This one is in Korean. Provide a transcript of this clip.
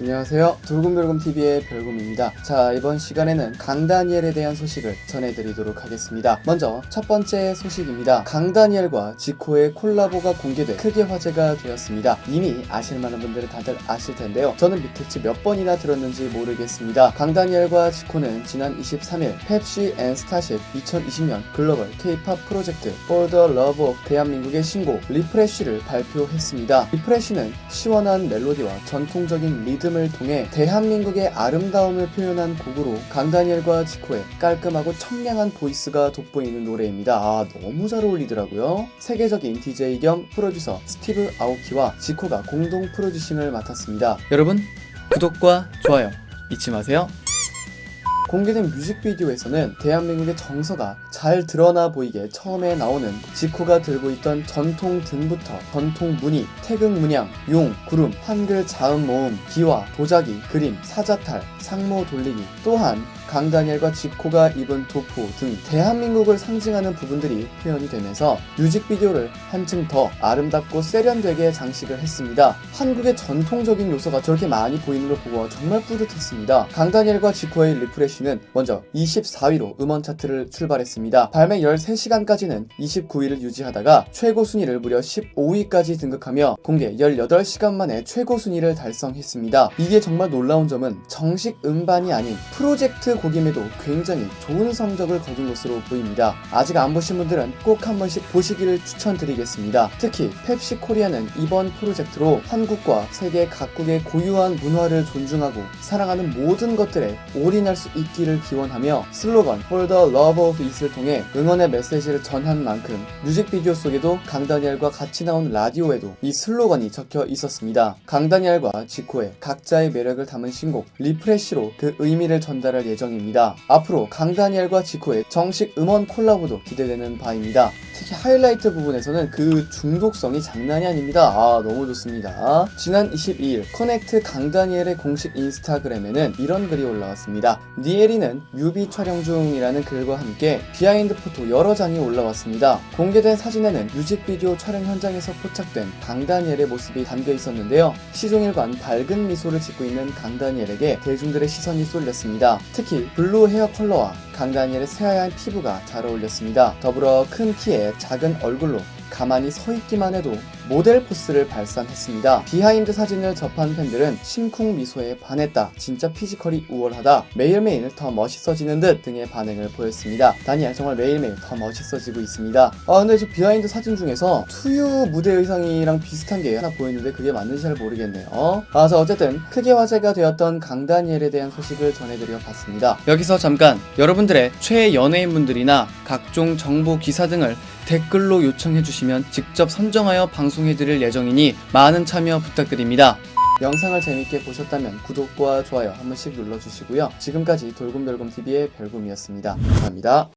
안녕하세요. 돌곰별곰TV의 별곰입니다. 자, 이번 시간에는 강다니엘에 대한 소식을 전해드리도록 하겠습니다. 먼저 첫 번째 소식입니다. 강다니엘과 지코의 콜라보가 공개돼 크게 화제가 되었습니다. 이미 아실 만한 분들은 다들 아실 텐데요. 저는 밑에치 몇 번이나 들었는지 모르겠습니다. 강다니엘과 지코는 지난 23일 펩시 앤 스타쉽 2020년 글로벌 K-팝 프로젝트 For the Love of 대한민국의 신곡 리프레쉬를 발표했습니다. 리프레쉬는 시원한 멜로디와 전통적인 리듬 을 통해 대한민국의 아름다움을 표현한 곡으로 강다니엘과 지코의 깔끔하고 청량한 보이스가 돋보이는 노래입니다. 아, 너무 잘 어울리더라고요. 세계적인 DJ 겸 프로듀서 스티브 아오키와 지코가 공동 프로듀싱을 맡았습니다. 여러분, 구독과 좋아요 잊지 마세요. 공개된 뮤직비디오에서는 대한민국의 정서가 잘 드러나 보이게 처음에 나오는 지코가 들고 있던 전통 등부터 전통 무늬, 태극 문양, 용, 구름, 한글 자음 모음, 기와, 도자기, 그림, 사자탈, 상모 돌리기 또한 강다니엘과 지코가 입은 도포 등 대한민국을 상징하는 부분들이 표현이 되면서 뮤직비디오를 한층 더 아름답고 세련되게 장식을 했습니다. 한국의 전통적인 요소가 저렇게 많이 보이는 걸 보고 정말 뿌듯했습니다. 강다니엘과 지코의 리프레쉬는 먼저 24위로 음원 차트를 출발했습니다. 발매 13시간까지는 29위를 유지하다가 최고 순위를 무려 15위까지 등극하며 공개 18시간 만에 최고 순위를 달성했습니다. 이게 정말 놀라운 점은 정식 음반이 아닌 프로젝트 곡임에도 굉장히 좋은 성적을 거둔 것으로 보입니다. 아직 안 보신 분들은 꼭 한 번씩 보시기를 추천드리겠습니다. 특히 펩시 코리아는 이번 프로젝트로 한국과 세계 각국의 고유한 문화를 존중하고 사랑하는 모든 것들에 올인할 수 있기를 기원하며 슬로건 For the Love of It을 통해 응원의 메시지를 전한 만큼 뮤직비디오 속에도 강다니엘과 같이 나온 라디오에도 이 슬로건이 적혀 있었습니다. 강다니엘과 지코의 각자의 매력을 담은 신곡 리프레쉬로 그 의미를 전달할 예정 입니다. 앞으로 강다니엘과 지코의 정식 음원 콜라보도 기대되는 바입니다. 특히 하이라이트 부분에서는 그 중독성이 장난이 아닙니다. 아, 너무 좋습니다. 지난 22일 커넥트 강다니엘의 공식 인스타그램에는 이런 글이 올라왔습니다. 니엘이는 뮤비 촬영 중이라는 글과 함께 비하인드 포토 여러 장이 올라왔습니다. 공개된 사진에는 뮤직비디오 촬영 현장에서 포착된 강다니엘의 모습이 담겨 있었는데요. 시종일관 밝은 미소를 짓고 있는 강다니엘에게 대중들의 시선이 쏠렸습니다. 특히 블루 헤어 컬러와 강다니엘의 새하얀 피부가 잘 어울렸습니다. 더불어 큰 키에 작은 얼굴로 가만히 서 있기만 해도 모델 포스를 발산했습니다. 비하인드 사진을 접한 팬들은 심쿵 미소에 반했다. 진짜 피지컬이 우월하다. 매일매일 더 멋있어지는 듯 등의 반응을 보였습니다. 다니엘 정말 매일매일 더 멋있어지고 있습니다. 아 근데 저 비하인드 사진 중에서 투유 무대 의상이랑 비슷한 게 하나 보였는데 그게 맞는지 잘 모르겠네요. 아, 자 어쨌든 크게 화제가 되었던 강다니엘에 대한 소식을 전해드려 봤습니다. 여기서 잠깐 여러분들의 최애 연예인분들이나 각종 정보 기사 등을 댓글로 요청해 주시면 직접 선정하여 방송해드릴 예정이니 많은 참여 부탁드립니다. 영상을 재밌게 보셨다면 구독과 좋아요 한 번씩 눌러주시고요. 지금까지 돌곰별곰TV의 별곰이었습니다. 감사합니다.